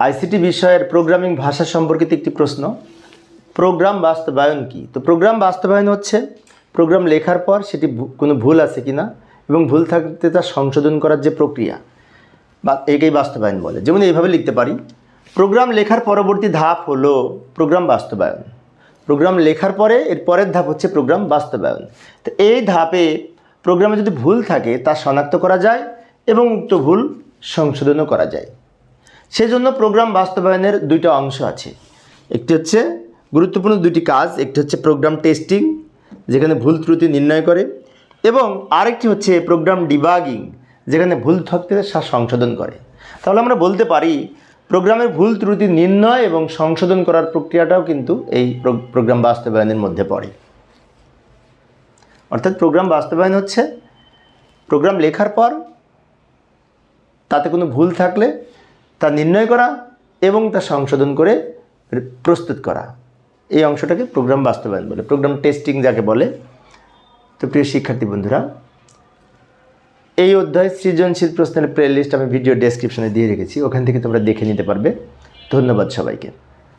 ICT বিষয়ের programming ভাষা সম্পর্কিত একটি প্রশ্ন। প্রোগ্রাম বাস্তবায়ন কি? তো প্রোগ্রাম বাস্তবায়ন হচ্ছে, প্রোগ্রাম লেখার পর সেটি কোনো ভুল আছে কি না এবং ভুল থাকতে তা সংশোধন করার যে প্রক্রিয়া, বা একেই বাস্তবায়ন বলে। যেমন এইভাবে লিখতে পারি, প্রোগ্রাম লেখার পরবর্তী ধাপ হলো প্রোগ্রাম বাস্তবায়ন। প্রোগ্রাম লেখার পরে এর পরের ধাপ হচ্ছে প্রোগ্রাম বাস্তবায়ন। তো এই ধাপে প্রোগ্রামে যদি ভুল থাকে তা শনাক্ত করা যায় এবং উক্ত ভুল সংশোধনও করা যায়। সেজন্য প্রোগ্রাম বাস্তবায়নের দুইটা অংশ আছে। একটি হচ্ছে গুরুত্বপূর্ণ দুটি কাজ, একটি হচ্ছে প্রোগ্রাম টেস্টিং, যেখানে ভুল ত্রুটি নির্ণয় করে, এবং আরেকটি হচ্ছে প্রোগ্রাম ডিবাগিং, যেখানে ভুল থাকতে সংশোধন করে। তাহলে আমরা বলতে পারি, প্রোগ্রামের ভুল ত্রুটি নির্ণয় এবং সংশোধন করার প্রক্রিয়াটাও কিন্তু এই প্রোগ্রাম বাস্তবায়নের মধ্যে পড়ে। অর্থাৎ প্রোগ্রাম বাস্তবায়ন হচ্ছে, প্রোগ্রাম লেখার পর তাতে কোনো ভুল থাকলে তা নির্ণয় করা এবং তা সংশোধন করে প্রস্তুত করা। এই অংশটাকে প্রোগ্রাম বাস্তবায়ন বলে প্রোগ্রাম টেস্টিং যাকে বলে। তো প্রিয় শিক্ষার্থী বন্ধুরা, এই অধ্যায় সৃজনশীল প্রশ্নের প্লে লিস্ট আমি ভিডিও ডেসক্রিপশনে দিয়ে রেখেছি, ওখান থেকে তোমরা দেখে নিতে পারবে। ধন্যবাদ সবাইকে।